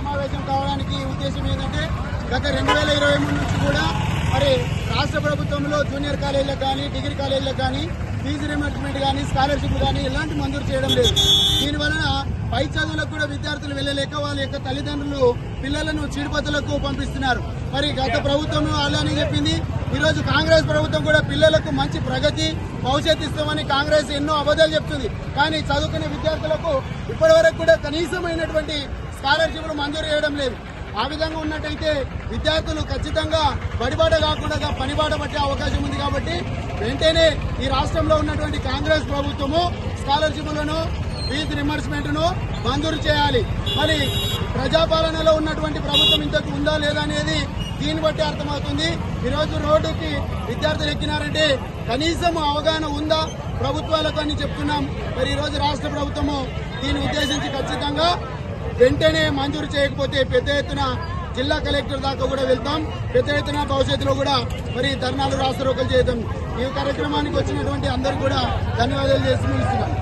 సమావేశం కావడానికి ఉద్దేశం ఏంటంటే గత రెండు వేల ఇరవై మూడు నుంచి కూడా మరి రాష్ట్ర ప్రభుత్వంలో జూనియర్ కాలేజీలకు కానీ డిగ్రీ కాలేజీలకు కానీ ఫీజు రిమర్స్మెంట్ కానీ స్కాలర్షిప్ కానీ ఇలాంటి మంజూరు చేయడం లేదు. దీని వలన పై చదువులకు కూడా విద్యార్థులు వెళ్ళలేక వాళ్ళ యొక్క తల్లిదండ్రులు పిల్లలను చీడిపతులకు పంపిస్తున్నారు. మరి గత ప్రభుత్వం అలానే చెప్పింది ఈరోజు కాంగ్రెస్ ప్రభుత్వం కూడా పిల్లలకు మంచి ప్రగతి భవిష్యత్తు ఇస్తామని కాంగ్రెస్ ఎన్నో అబద్ధాలు చెప్తుంది. కానీ చదువుకునే విద్యార్థులకు ఇప్పటి వరకు కూడా కనీసమైనటువంటి స్కాలర్షిప్లు మంజూరు చేయడం లేదు. ఆ విధంగా ఉన్నట్టయితే విద్యార్థులు ఖచ్చితంగా బడిబాట కాకుండా పనిబాట పట్టే అవకాశం ఉంది కాబట్టి వెంటనే ఈ రాష్ట్రంలో ఉన్నటువంటి కాంగ్రెస్ ప్రభుత్వము స్కాలర్షిప్లను ఫీజు రిమర్స్మెంట్ను మంజూరు చేయాలి. మరి ప్రజాపాలనలో ఉన్నటువంటి ప్రభుత్వం ఇంతకు ఉందా లేదా అనేది దీన్ని బట్టి అర్థమవుతుంది. ఈరోజు రోడ్డుకి విద్యార్థులు ఎక్కినారంటే కనీసం అవగాహన ఉందా? ప్రభుత్వాలకు అని చెప్తున్నాం. మరి ఈరోజు రాష్ట్ర ప్రభుత్వము దీన్ని ఉద్దేశించి ఖచ్చితంగా వెంటనే మంజూరు చేయకపోతే పెద్ద ఎత్తున జిల్లా కలెక్టర్ దాకా కూడా వెళ్తాం. పెద్ద ఎత్తున భవిష్యత్తులో కూడా మరి ధర్నాలు రాష్ట్ర చేద్దాం. ఈ కార్యక్రమానికి వచ్చినటువంటి అందరూ కూడా ధన్యవాదాలు చేసి ముగిస్తున్నాం